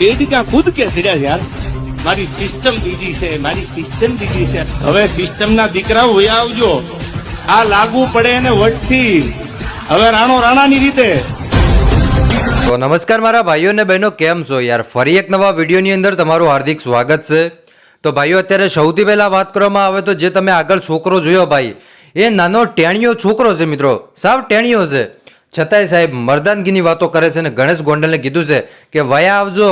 બેડિકા ખુદ કે છે યાર, મારી સિસ્ટમ બીજી છે, મારી સિસ્ટમ બીજી છે. હવે સિસ્ટમના દીકરાઓ આવજો. આ લાગુ પડે એને વટથી. હવે રાણો રાણાની રીતે. તો નમસ્કાર મારા ભાઈઓ અને બહેનો, કેમ છો યાર? ફરી એક નવા વિડીયોની અંદર તમારું હાર્દિક સ્વાગત છે. તો ભાઈઓ, અત્યારે સૌથી પહેલા વાત કરવામાં આવે તો જે તમે આગળ છોકરો જોયો ભાઈ, એ નાનો ટેણીયો છોકરો છે મિત્રો. સાવ ટેણીયો છે. છતાંય સાહેબ મર્દાનગીની વાતો કરે છે અને ગણેશ ગોંડલને કીધું છે કે વયા આવજો,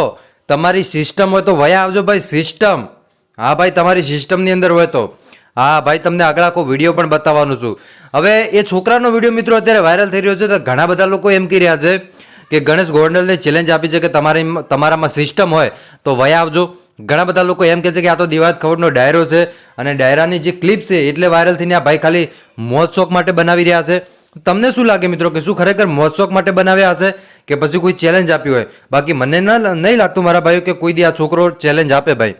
તમારી સિસ્ટમ હોય તો વયા આવજો ભાઈ, સિસ્ટમ. હા ભાઈ, તમારી સિસ્ટમની અંદર હોય તો. હા ભાઈ, તમને આગળ આખો વીડિયો પણ બતાવવાનું છું. હવે એ છોકરાનો વીડિયો મિત્રો અત્યારે વાયરલ થઈ રહ્યો છે તો ઘણા બધા લોકો એમ કહી રહ્યા છે કે ગણેશ ગોંડલને ચેલેન્જ આપી છે કે તમારી તમારામાં સિસ્ટમ હોય તો વયા આવજો. ઘણા બધા લોકો એમ કહે છે કે આ તો દિવાત ખબરનો ડાયરો છે અને ડાયરાની જે ક્લિપ છે એટલે વાયરલ થઈને આ ભાઈ ખાલી મોજ શોખ માટે બનાવી રહ્યા છે. તમને શું લાગે મિત્રો કે શું ખરેખર મોજ માટે બનાવ્યા હશે કે પછી કોઈ ચેલેન્જ આપ્યું હોય? બાકી મને ન નહીં લાગતું મારા ભાઈઓ કે કોઈ દી આ છોકરો ચેલેન્જ આપે ભાઈ.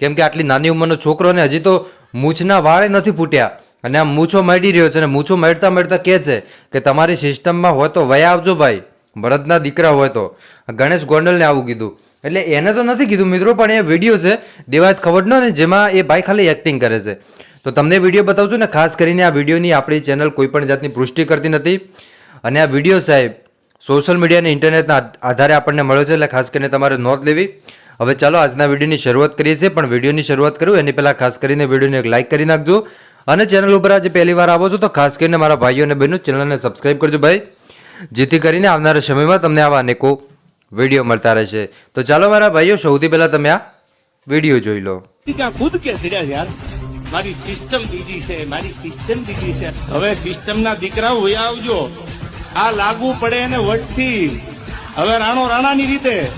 કેમ કે આટલી નાની ઉંમરનો છોકરો ને હજી તો મૂછના વાળે નથી ફૂટ્યા. અને આમ મૂછો મળી રહ્યો છે અને મૂછો મળતા મળતા કહે છે કે તમારી સિસ્ટમમાં હોય તો વયા આવજો ભાઈ. ભરતના દીકરા હોય તો. ગણેશ ગોંડલને આવું કીધું. એટલે એને તો નથી કીધું મિત્રો, પણ એ વીડિયો છે દેવાત ખબર ને જેમાં એ ભાઈ ખાલી એક્ટિંગ કરે છે. તો તમને વીડિયો બતાવું છું ને, ખાસ કરીને આ વિડીયોની આપણી ચેનલ કોઈપણ જાતની પુષ્ટિ કરતી નથી. અને આ વીડિયો સાહેબ સોશિયલ મીડિયા અને ઇન્ટરનેટના આધારે આપણને મળ્યો છે એટલે ખાસ કરીને તમારે નોંધ લેવી. હવે ચાલો આજના વિડીયોની શરૂઆત કરીએ છીએ, પણ વિડીયોની શરૂઆત કરું, એની પહેલાં ખાસ કરીને વિડીયોને એક લાઇક કરી નાખજો. અને ચેનલ ઉપર આજે પહેલી વાર આવો છો, તો ખાસ કરીને મારા ભાઈઓ અને બહેનો ચેનલને સબસ્ક્રાઇબ કરજો ભાઈ. જેથી કરીને આવનારા સમયમાં તમને આવા અનેકો વીડિયો મળતા રહેશે. તો ચાલો મારા ભાઈઓ, સૌથી પહેલાં તમે આ વીડિયો જોઈ લો. ખુદ કે યાર મારી સિસ્ટમ બીજી છે, મારી સિસ્ટમ બીજી છે. હવે સિસ્ટમના દીકરા આવજો. આ લાગુ પડે એને વટથી હવે રાણો રાણાની રીતે.